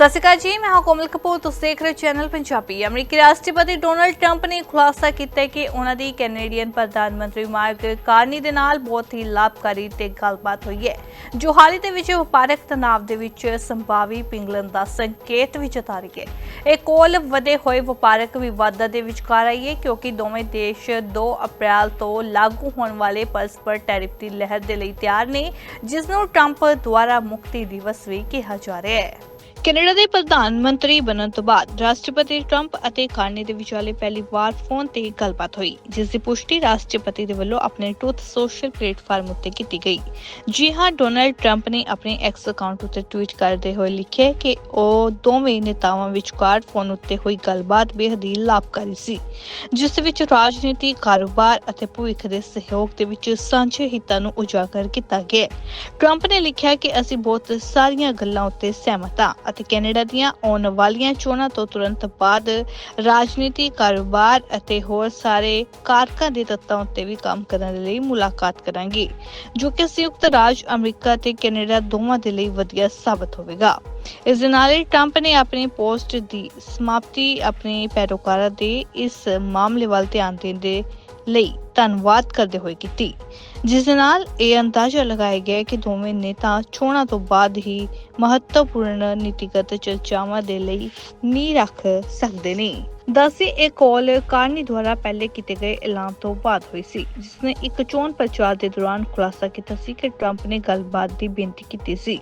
ਸਤਿ ਸ਼੍ਰੀ ਅਕਾਲ ਜੀ, ਮੈਂ ਹਾਂ ਕੋਮਲ ਕਪੂਰ, ਤੁਸੀਂ ਦੇਖ ਰਹੇ ਹੋ ਚੈਨਲ ਪੰਜਾਬੀ। ਅਮਰੀਕੀ ਰਾਸ਼ਟਰਪਤੀ ਡੋਨਲਡ ਟਰੰਪ ਨੇ ਖੁਲਾਸਾ ਕੀਤਾ ਕਿ ਉਹਨਾਂ ਦੀ ਕੈਨੇਡੀਅਨ ਪ੍ਰਧਾਨ ਮੰਤਰੀ ਮਾਰਕ ਕਾਰਨੀ ਦੇ ਨਾਲ ਬਹੁਤ ਹੀ ਲਾਭਕਾਰੀ ਤੇ ਗੱਲਬਾਤ ਹੋਈ ਹੈ। ਜੋ ਹਾਲ ਹੀ ਦੇ ਵਿੱਚ ਵਪਾਰਕ ਤਣਾਅ ਦੇ ਵਿੱਚ ਸੰਭਾਵੀ ਪਿੰਗਲਣ ਦਾ ਸੰਕੇਤ ਵੀ ਜਤਾ ਰਹੀ ਹੈ। ਇਹ ਕੋਲ ਵਧੇ ਹੋਏ ਵਪਾਰਕ ਵਿਵਾਦਾਂ ਦੇ ਵਿਚਕਾਰ ਆਈ ਹੈ, ਕਿਉਂਕਿ ਦੋਵੇਂ ਦੇਸ਼ 2 ਅਪ੍ਰੈਲ ਤੋਂ ਲਾਗੂ ਹੋਣ ਵਾਲੇ ਪਰਸਪਰ ਟੈਰਿਫ ਦੀ ਲਹਿਰ ਦੇ ਲਈ ਤਿਆਰ ਨੇ, ਜਿਸ ਨੂੰ ਟਰੰਪ ਦੁਆਰਾ ਮੁਕਤੀ ਦਿਵਸ ਵੀ ਕਿਹਾ ਜਾ ਰਿਹਾ ਹੈ। ਕੈਨੇਡਾ ਦੇ ਪ੍ਰਧਾਨ ਮੰਤਰੀ ਬਣਨ ਤੋਂ ਬਾਅਦ ਰਾਸ਼ਟਰਪਤੀ ਟਰੰਪ ਅਤੇ ਕਾਰਨੀ ਦੇ ਵਿਚਾਲੇ ਪਹਿਲੀ ਵਾਰ ਫੋਨ ਤੇ ਗੱਲਬਾਤ ਹੋਈ, ਜਿਸ ਦੀ ਪੁਸ਼ਟੀ ਰਾਸ਼ਟਰਪਤੀ ਦੇ ਵੱਲੋਂ ਆਪਣੇ ਟਰੂਥ ਸੋਸ਼ਲ ਪਲੇਟਫਾਰਮ ਉੱਤੇ ਕੀਤੀ ਗਈ। ਜੀ ਹਾਂ, ਡੋਨਲਡ ਟਰੰਪ ਨੇ ਆਪਣੇ ਐਕਸ ਅਕਾਊਂਟ ਉੱਤੇ ਟਵੀਟ ਕਰਦੇ ਹੋਏ ਲਿਖਿਆ ਕਿ ਉਹ ਦੋਵੇਂ ਨੇਤਾਵਾਂ ਵਿਚਕਾਰ ਫੋਨ ਉੱਤੇ ਹੋਈ ਗੱਲਬਾਤ ਬੇਹੱਦ ਹੀ ਲਾਭਕਾਰੀ ਸੀ, ਜਿਸ ਵਿੱਚ ਰਾਜਨੀਤੀ, ਕਾਰੋਬਾਰ ਅਤੇ ਭਵਿੱਖ ਦੇ ਸਹਿਯੋਗ ਦੇ ਵਿੱਚ ਸਾਂਝੇ ਹਿੱਤਾਂ ਨੂੰ ਉਜਾਗਰ ਕੀਤਾ ਗਿਆ। ਟਰੰਪ ਨੇ ਲਿਖਿਆ ਕਿ ਅਸੀਂ ਬਹੁਤ ਸਾਰੀਆਂ ਗੱਲਾਂ ਉੱਤੇ ਸਹਿਮਤ ਹਾਂ ਅਤੇ ਕੈਨੇਡਾ ਦੀਆਂ ਆਉਣ ਵਾਲੀਆਂ ਚੋਣਾਂ ਤੋਂ ਤੁਰੰਤ ਬਾਅਦ ਰਾਜਨੀਤੀ, ਕਾਰੋਬਾਰ ਅਤੇ ਹੋਰ ਸਾਰੇ ਕਾਰਕਾਂ ਦੇ ਤੱਤਾਂ ਉੱਤੇ ਵੀ ਕੰਮ ਕਰਨ ਲਈ ਮੁਲਾਕਾਤ ਕਰਾਂਗੇ, ਜੋ ਕਿ ਸੰਯੁਕਤ ਰਾਜ, ਅਮਰੀਕਾ ਤੇ ਕੈਨੇਡਾ ਦੋਵਾਂ ਦੇ ਲਈ ਵਧੀਆ ਸਾਬਤ ਹੋਵੇਗਾ। ਇਸ ਦੇ ਨਾਲ ਹੀ ਟਰੰਪ ਨੇ ਆਪਣੀ ਪੋਸਟ ਦੀ ਸਮਾਪਤੀ ਆਪਣੇ ਪੈਰੋਕਾਰਾਂ ਦੇ ਇਸ ਮਾਮਲੇ ਵੱਲ ਧਿਆਨ ਦੇਣ ਦੇ ਲਈ ਧੰਨਵਾਦ ਕਰਦੇ ਹੋਏ ਕੀਤੀ। ਜਿਸ ਦੇ ਨਾਲ ਇਹ ਅੰਦਾਜ਼ਾ ਲਗਾਇਆ ਗਿਆ ਕਿ ਦੋਵੇਂ ਨੇਤਾ ਚੋਣਾਂ ਤੋਂ ਬਾਅਦ ਹੀ ਮਹੱਤਵਪੂਰਨ ਨੀਤੀਗਤ ਚਰਚਾਵਾਂ ਦੇ ਲਈ ਨੀਂਹ ਰੱਖ ਸਕਦੇ ਨੇ। ਦੱਸੀ ਇਹ ਕਾਲ ਕਾਰਨੀ ਦੁਆਰਾ ਪਹਿਲੇ ਕੀਤੇ ਗਏ ਐਲਾਨ ਤੋਂ ਬਾਅਦ ਹੋਈ ਸੀ, ਜਿਸ ਇੱਕ ਚੋਣ ਪ੍ਰਚਾਰ ਦੇ ਦੌਰਾਨ ਖੁਲਾਸਾ ਕੀਤਾ ਸੀ ਕਿ ਟਰੰਪ ਨੇ ਗੱਲਬਾਤ ਦੀ ਬੇਨਤੀ ਕੀਤੀ ਸੀ।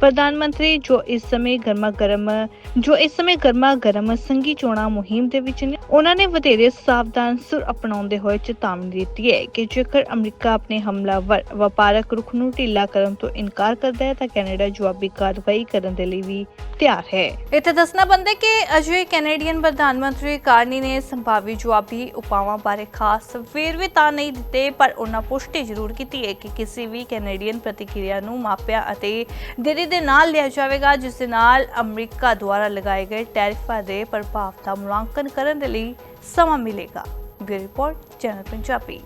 ਪ੍ਰਧਾਨ ਮੰਤਰੀ, ਜੋ ਇਸ ਸਮੇਂ ਗਰਮਾ ਗਰਮ ਜੋ ਇਸ ਸਮੇਂ ਗਰਮਾ ਗਰਮ ਸੰਘੀ ਚੋਣਾਂ ਮੁਹਿੰਮ ਦੇ ਵਿੱਚ ਨੇ, ਉਹਨਾਂ ਨੇ ਵਧੇਰੇ ਸਾਵਧਾਨ ਸੁਰ ਅਪਣਾਉਂਦੇ ਹੋਏ ਚੇਤਾਵਨੀ ਦਿੱਤੀ ਹੈ ਕਿ ਜੇਕਰ ਅਮਰੀਕਾ ਆਪਣੇ ਹਮਲਾਵਰ ਵਪਾਰਕ ਰੁਖ ਨੂੰ ਢਿੱਲਾ ਕਰਨ ਤੋਂ ਇਨਕਾਰ ਕਰਦਾ ਹੈ ਤਾਂ ਕੈਨੇਡਾ ਜਵਾਬੀ ਕਾਰਵਾਈ ਕਰਨ ਦੇ ਲਈ ਵੀ ਤਿਆਰ ਹੈ ਇੱਥੇ ਦੱਸਣਾ ਬੰਦਾ ਕਿ ਅਜੇ ਕੈਨੇਡੀਅਨ ਪ੍ਰਧਾਨ ਮੰਤਰੀ ਕਾਰਨੀ ਨੇ ਸੰਭਾਵੀ ਜਵਾਬੀ ਉਪਾਵਾਂ ਬਾਰੇ ਖਾਸ ਵੇਰਵੇ ਤਾਂ ਨਹੀਂ ਦਿੱਤੇ ਪਰ ਉਹਨਾਂ ਪੁਸ਼ਟੀ ਜ਼ਰੂਰ ਕੀਤੀ ਹੈ ਕਿ ਕਿਸੇ ਵੀ ਕੈਨੇਡੀਅਨ ਪ੍ਰਤੀਕਿਰਿਆ ਨੂੰ ਮਾਪਿਆ ਅਤੇ ਦੇਰੀ ਦੇ ਨਾਲ ਲਿਆ ਜਾਵੇਗਾ ਜਿਸ ਦੇ ਨਾਲ ਅਮਰੀਕਾ ਦੁਆਰਾ ਲਗਾਏ ਗਏ ਟੈਰਿਫਾਂ ਦੇ ਪ੍ਰਭਾਵ ਦਾ ਮੁਲਾਂਕਣ ਕਰਨ ਦੇ ਲਈ ਸਮਾਂ ਮਿਲੇਗਾ ਬਿਊਰੋ ਰਿਪੋਰਟ ਚੈਨਲ ਪੰਜਾਬੀ